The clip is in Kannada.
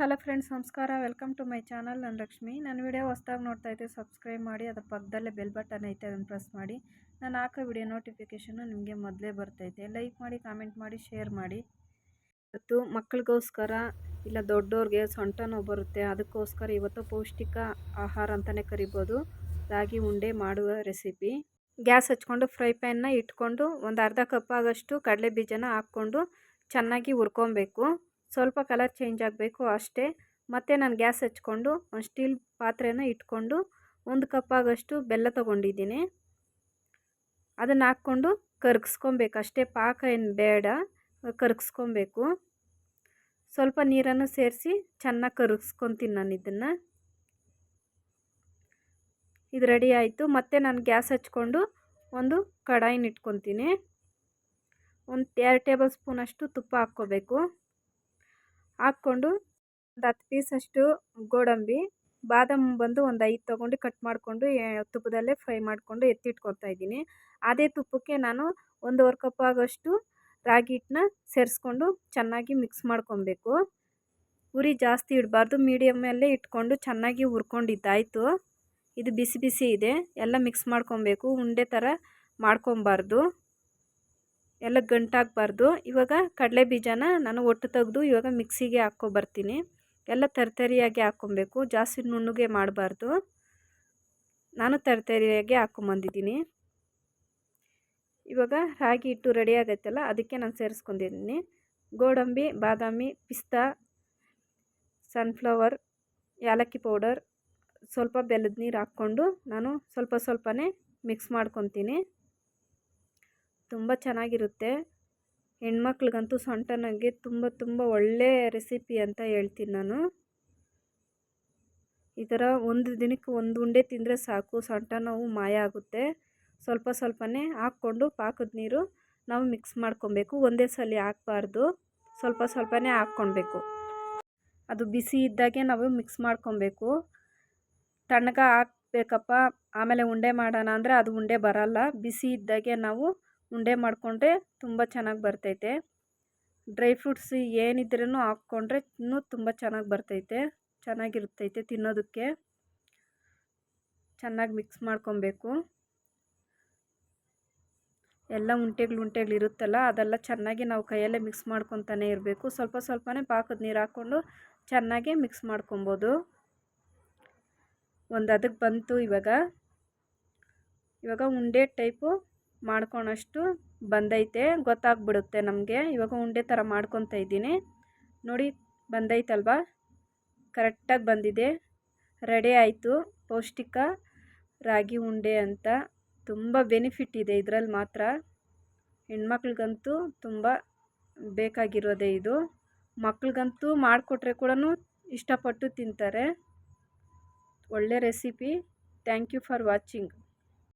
ಫ್ರೆಂಡ್ಸ್, ನಮಸ್ಕಾರ. Welcome to my channel. ನಾನು ಲಕ್ಷ್ಮಿ. ನನ್ನ ವಿಡಿಯೋ ಹೊಸ್ದಾಗಿ ನೋಡ್ತಾ ಇದ್ದೆ, ಸಬ್ಸ್ಕ್ರೈಬ್ ಮಾಡಿ, ಅದರ ಪಕ್ಕದಲ್ಲೇ ಬೆಲ್ ಬಟನ್ ಐತೆ, ಅದನ್ನು ಪ್ರೆಸ್ ಮಾಡಿ. ನಾನು ಹಾಕೋ ವಿಡಿಯೋ ನೋಟಿಫಿಕೇಷನು ನಿಮಗೆ ಮೊದಲೇ ಬರ್ತೈತೆ. ಲೈಕ್ ಮಾಡಿ, ಕಾಮೆಂಟ್ ಮಾಡಿ, ಶೇರ್ ಮಾಡಿ. ಇವತ್ತು ಮಕ್ಕಳಿಗೋಸ್ಕರ ಇಲ್ಲ ದೊಡ್ಡವ್ರಿಗೆ ಸೊಂಟ ನೋವು ಬರುತ್ತೆ. ಅದಕ್ಕೋಸ್ಕರ ಇವತ್ತು ಪೌಷ್ಟಿಕ ಆಹಾರ ಅಂತಲೇ ಕರಿಬೋದು. ರಾಗಿ ಉಂಡೆ ಮಾಡುವ ರೆಸಿಪಿ. ಗ್ಯಾಸ್ ಹಚ್ಕೊಂಡು, ಫ್ರೈ ಪ್ಯಾನ್ನ ಇಟ್ಕೊಂಡು, ಒಂದು ಅರ್ಧ ಕಪ್ ಆಗಷ್ಟು ಕಡಲೆ ಬೀಜನ ಹಾಕ್ಕೊಂಡು, ಚೆನ್ನಾಗಿ ಹುರ್ಕೊಬೇಕು. ಸ್ವಲ್ಪ ಕಲರ್ ಚೇಂಜ್ ಆಗಬೇಕು ಅಷ್ಟೇ. ಮತ್ತೆ ನಾನು ಗ್ಯಾಸ್ ಹಚ್ಕೊಂಡು ಒಂದು ಸ್ಟೀಲ್ ಪಾತ್ರೆನ ಇಟ್ಕೊಂಡು ಒಂದು ಕಪ್ ಆಗೋಷ್ಟು ಬೆಲ್ಲ ತೊಗೊಂಡಿದ್ದೀನಿ. ಅದನ್ನು ಹಾಕ್ಕೊಂಡು ಕರ್ಗಿಸ್ಕೊಬೇಕು. ಅಷ್ಟೇ ಪಾಕ ಏನು ಬೇಡ, ಕರ್ಗಿಸ್ಕೊಬೇಕು. ಸ್ವಲ್ಪ ನೀರನ್ನು ಸೇರಿಸಿ ಚೆನ್ನಾಗಿ ಕರಗಿಸ್ಕೊತೀನಿ ನಾನು ಇದನ್ನು. ಇದು ರೆಡಿ ಆಯಿತು. ಮತ್ತು ನಾನು ಗ್ಯಾಸ್ ಹಚ್ಕೊಂಡು ಒಂದು ಕಡಾಯಿನ ಇಟ್ಕೊತೀನಿ. ಒಂದು ಎರಡು ಟೇಬಲ್ ಸ್ಪೂನಷ್ಟು ತುಪ್ಪ ಹಾಕ್ಕೋಬೇಕು. ಹಾಕ್ಕೊಂಡು ಒಂದು ಹತ್ತು ಪೀಸಷ್ಟು ಗೋಡಂಬಿ, ಬಾದಾಮಿ ಬಂದು ಒಂದು ಐದು ತೊಗೊಂಡು ಕಟ್ ಮಾಡಿಕೊಂಡು ತುಪ್ಪದಲ್ಲೇ ಫ್ರೈ ಮಾಡಿಕೊಂಡು ಎತ್ತಿಟ್ಕೊತಾ ಇದ್ದೀನಿ. ಅದೇ ತುಪ್ಪಕ್ಕೆ ನಾನು ಒಂದೂವರೆ ಕಪ್ ಆಗೋಷ್ಟು ರಾಗಿ ಹಿಟ್ಟನ್ನ ಸೇರಿಸ್ಕೊಂಡು ಚೆನ್ನಾಗಿ ಮಿಕ್ಸ್ ಮಾಡ್ಕೊಬೇಕು ಉರಿ ಜಾಸ್ತಿ ಇಡಬಾರ್ದು, ಮೀಡಿಯಮಲ್ಲೇ ಇಟ್ಕೊಂಡು ಚೆನ್ನಾಗಿ ಹುರ್ಕೊಂಡಿದ್ದಾಯಿತು. ಇದು ಬಿಸಿ ಬಿಸಿ ಇದೆ, ಎಲ್ಲ ಮಿಕ್ಸ್ ಮಾಡ್ಕೊಬೇಕು ಉಂಡೆ ಥರ ಮಾಡ್ಕೊಬಾರ್ದು ಎಲ್ಲ ಗಂಟಾಗಬಾರ್ದು. ಇವಾಗ ಕಡಲೆ ಬೀಜನ ನಾನು ಒಟ್ಟು ತೆಗೆದು ಇವಾಗ ಮಿಕ್ಸಿಗೆ ಹಾಕ್ಕೊಬರ್ತೀನಿ. ಎಲ್ಲ ತರ್ತರಿಯಾಗಿ ಹಾಕ್ಕೊಬೇಕು. ಜಾಸ್ತಿ ನುಣ್ಣಗೆ ಮಾಡಬಾರ್ದು. ನಾನು ತರ್ತರಿಯಾಗಿ ಹಾಕ್ಕೊಂಬಂದಿದ್ದೀನಿ. ಇವಾಗ ರಾಗಿ ಹಿಟ್ಟು ರೆಡಿ ಆಗೈತಲ್ಲ, ಅದಕ್ಕೆ ನಾನು ಸೇರಿಸ್ಕೊಂಡಿದ್ದೀನಿ. ಗೋಡಂಬಿ, ಬಾದಾಮಿ, ಪಿಸ್ತಾ, ಸನ್ಫ್ಲವರ್ ಏಲಕ್ಕಿ ಪೌಡರ್, ಸ್ವಲ್ಪ ಬೆಲ್ಲದ ನೀರು ಹಾಕ್ಕೊಂಡು ನಾನು ಸ್ವಲ್ಪ ಸ್ವಲ್ಪನೇ ಮಿಕ್ಸ್ ಮಾಡ್ಕೊತೀನಿ. ತುಂಬ ಚೆನ್ನಾಗಿರುತ್ತೆ. ಹೆಣ್ಮಕ್ಳಿಗಂತೂ ಸೊಂಟ ನನಗೆ ತುಂಬ ತುಂಬ ಒಳ್ಳೆಯ ರೆಸಿಪಿ ಅಂತ ಹೇಳ್ತೀನಿ ನಾನು. ಈ ಥರ ಒಂದು ದಿನಕ್ಕೆ ಒಂದು ಉಂಡೆ ತಿಂದರೆ ಸಾಕು, ಸೊಂಟ ನೋವು ಮಾಯ ಆಗುತ್ತೆ. ಸ್ವಲ್ಪ ಸ್ವಲ್ಪನೇ ಹಾಕ್ಕೊಂಡು ಪಾಕದ ನೀರು ನಾವು ಮಿಕ್ಸ್ ಮಾಡ್ಕೊಬೇಕು. ಒಂದೇ ಸಲ ಹಾಕ್ಬಾರ್ದು. ಸ್ವಲ್ಪ ಸ್ವಲ್ಪನೇ ಹಾಕ್ಕೊಳ್ಬೇಕು. ಅದು ಬಿಸಿ ಇದ್ದಾಗೆ ನಾವು ಮಿಕ್ಸ್ ಮಾಡ್ಕೊಬೇಕು ತಣ್ಣಗ ಹಾಕ್ಬೇಕಪ್ಪ. ಆಮೇಲೆ ಉಂಡೆ ಮಾಡೋಣ ಅಂದರೆ ಅದು ಉಂಡೆ ಬರಲ್ಲ. ಬಿಸಿ ಇದ್ದಾಗೆ ನಾವು ಉಂಡೆ ಮಾಡಿಕೊಂಡ್ರೆ ತುಂಬ ಚೆನ್ನಾಗಿ ಬರ್ತೈತೆ. ಡ್ರೈ ಫ್ರೂಟ್ಸ್ ಏನಿದ್ರೂ ಹಾಕ್ಕೊಂಡ್ರೆ ಇನ್ನೂ ತುಂಬ ಚೆನ್ನಾಗಿ ಬರ್ತೈತೆ. ಚೆನ್ನಾಗಿರ್ತೈತೆ ತಿನ್ನೋದಕ್ಕೆ. ಚೆನ್ನಾಗಿ ಮಿಕ್ಸ್ ಮಾಡ್ಕೊಬೇಕು. ಎಲ್ಲ ಉಂಟೆಗಳು ಇರುತ್ತಲ್ಲ, ಅದೆಲ್ಲ ಚೆನ್ನಾಗಿ ನಾವು ಕೈಯಲ್ಲೇ ಮಿಕ್ಸ್ ಮಾಡ್ಕೊತಾನೆ ಇರಬೇಕು. ಸ್ವಲ್ಪ ಸ್ವಲ್ಪನೇ ಪಾಕದ ನೀರು ಹಾಕ್ಕೊಂಡು ಚೆನ್ನಾಗಿ ಮಿಕ್ಸ್ ಮಾಡ್ಕೊಬೋದು. ಒಂದು ಅದಕ್ಕೆ ಬಂತು ಇವಾಗ. ಇವಾಗ ಉಂಡೆ ಟೈಪು ಮಾಡ್ಕೊಳಷ್ಟು ಬಂದೈತೆ, ಗೊತ್ತಾಗ್ಬಿಡುತ್ತೆ ನಮಗೆ. ಇವಾಗ ಉಂಡೆ ಥರ ಮಾಡ್ಕೊತ ಇದ್ದೀನಿ. ನೋಡಿ, ಬಂದೈತಲ್ವ? ಕರೆಕ್ಟಾಗಿ ಬಂದಿದೆ. ರೆಡಿ ಆಯಿತು. ಪೌಷ್ಟಿಕ ರಾಗಿ ಉಂಡೆ ಅಂತ. ತುಂಬ ಬೆನಿಫಿಟ್ ಇದೆ ಇದರಲ್ಲಿ ಮಾತ್ರ. ಹೆಣ್ಮಕ್ಳಿಗಂತೂ ತುಂಬ ಬೇಕಾಗಿರೋದೇ ಇದು. ಮಕ್ಳಿಗಂತೂ ಮಾಡಿಕೊಟ್ರೆ ಕೂಡ ಇಷ್ಟಪಟ್ಟು ತಿಂತಾರೆ. ಒಳ್ಳೆ recipe. Thank you for watching.